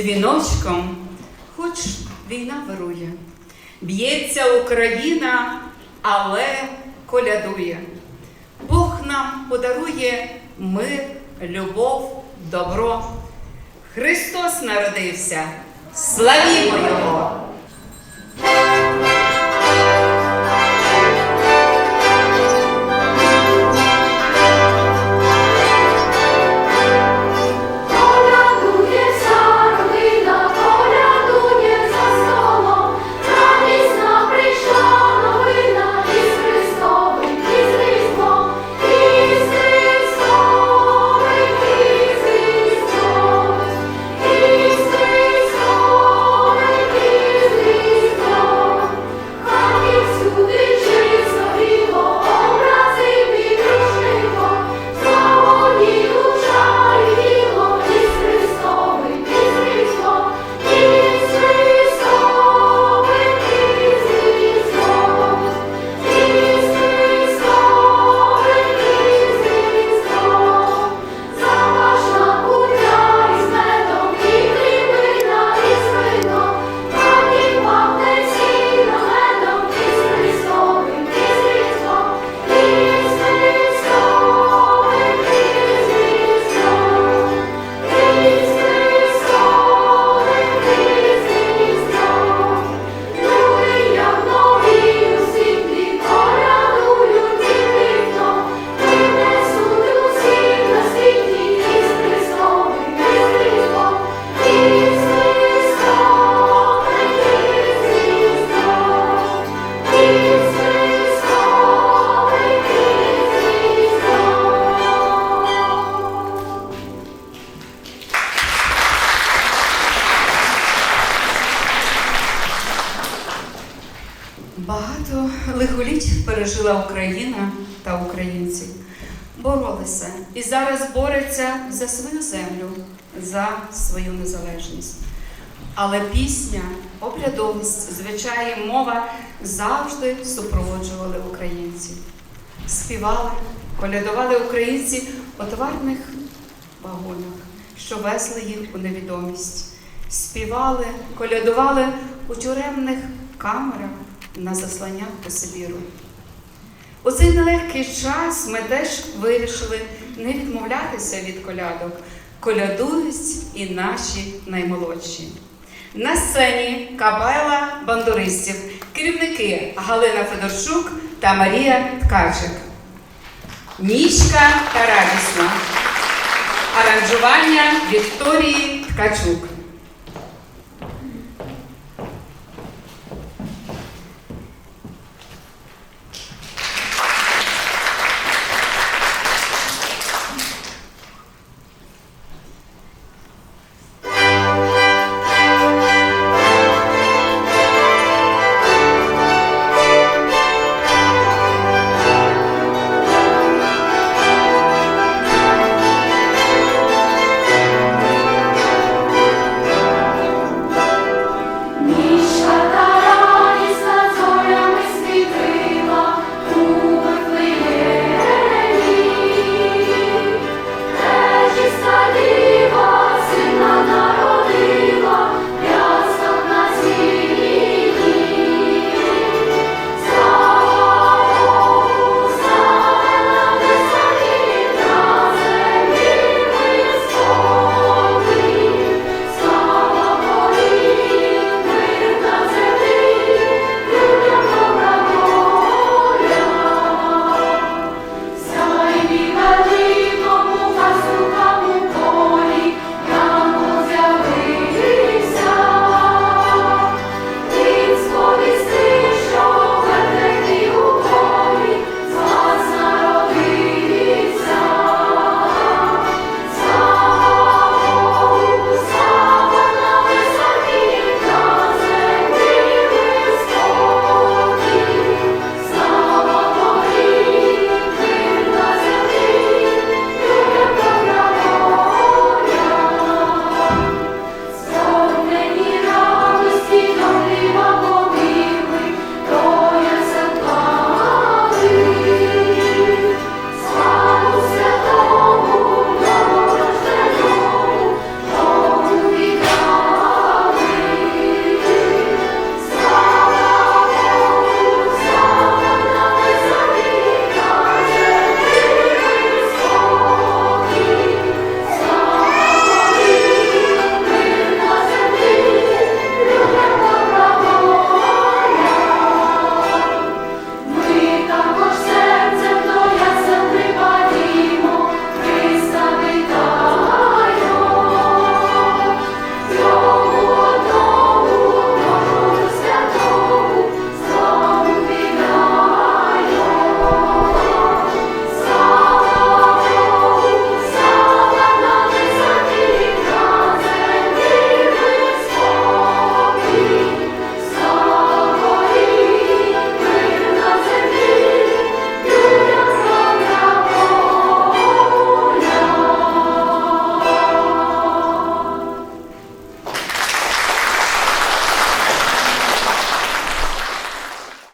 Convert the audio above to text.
Дзвіночком, хоч війна вирує. Б'ється Україна, але колядує. Бог нам подарує мир, любов, добро. Христос народився, славімо Його! Багато лихоліть пережила Україна та українці. Боролися і зараз борються за свою землю, за свою незалежність. Але пісня, обрядовість, звичаї, мова завжди супроводжували українців. Співали, колядували українці у товарних вагонах, що везли їх у невідомість. Співали, колядували у тюремних камерах на засланнях по Сибіру. У цей нелегкий час ми теж вирішили не відмовлятися від колядок. Колядують і наші наймолодші. На сцені капела бандуристів, керівники Галина Федорчук та Марія Ткачик. Нічка та радісна. Аранжування Вікторії Ткачук.